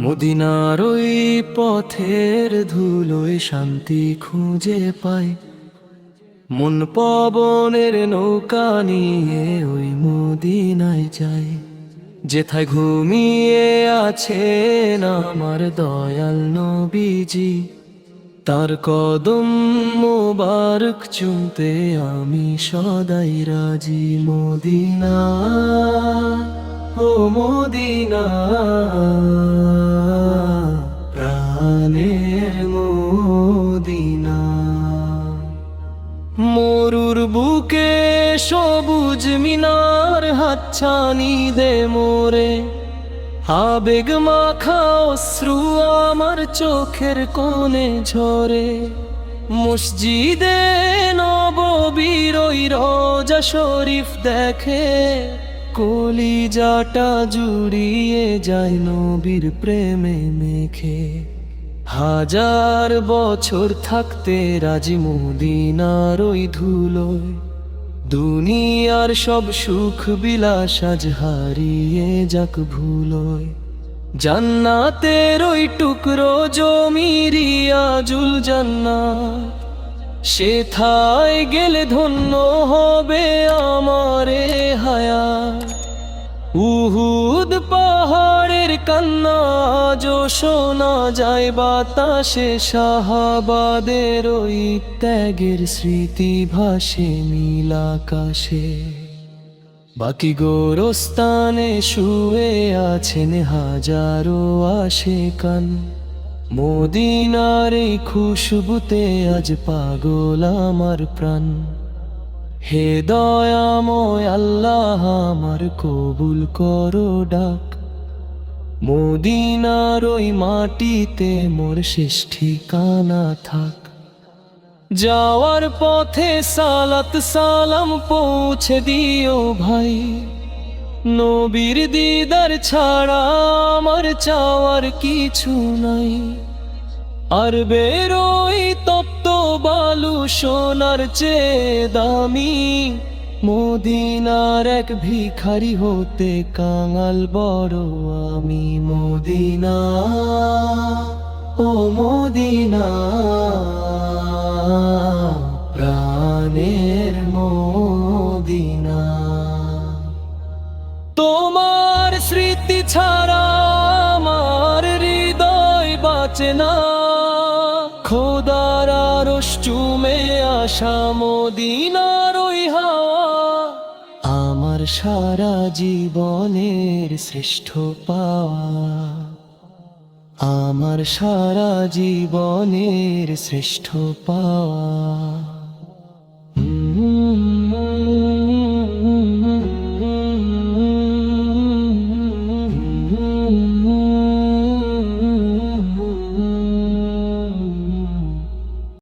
মদিনার ওই পথের ধুলোয় শান্তি খুঁজে পাই। মন পবনের নৌকা নিয়ে ওই মদিনায় যাই। যেথায় ঘুমিয়ে আছেন আমার দয়াল নবীজি, তার কদম মোবারক চুমতে আমি সদাই রাজি মদিনা। মরুর বুকে সবুজ মিনার হাতছানি দে মোরে। আবেগ মাখা অশ্রু আমার চোখের কোণে ঝরে। মসজিদে নববীর ওই রোজা শরীফ দেখে কলিজাটা জুড়িয়ে যায় নবীর প্রেমে মেখে। হাজার বছর থাকতে রাজি মদিনার ওই ধুলোয়। দুনিয়ার সব সুখ বিলাস আজ হারিয়ে যাক ভুলোয়। জান্নাতের ওই টুকরো জমিরিয়া জুল জান্নাত। সেথায় গেলে ধন্য হবে আমারে হায়া। উহুদ পাহাড়ের কান্না যো শোনা যায়, বাতাসে শাহাবাদের ওই ত্যাগের স্মৃতি ভাসে নীল আকাশে। বাকি গোরস্তানে শুয়ে আছেন হাজারো আশে কান মদিনার এই খুশবুতে আজ পাগল আমার প্রাণ। হে দয়াময় আল্লাহ আমার কবুল করো ডাক। মদিনার ওই মাটিতে মোর শেষ ঠিকানা থাক। যাওয়ার পথে সালাত সালাম পৌঁছে দিও ভাই। নবীর দিদার ছাড়া আমার চাওয়ার কিছু নাই। আর বেরোই তপ্ত বালু সোনার চেয়ে দামি। মদিনার এক ভিখারি হতে কাঙাল বড় আমি মদিনা। ও মদিনা, প্রাণের মোদিনা। তোমার স্মৃতি ছাড়া খোদার আরশ চুমে আমার সারা জীবনের শ্রেষ্ঠ পাওয়া। আমার সারা জীবনের শ্রেষ্ঠ পাওয়া।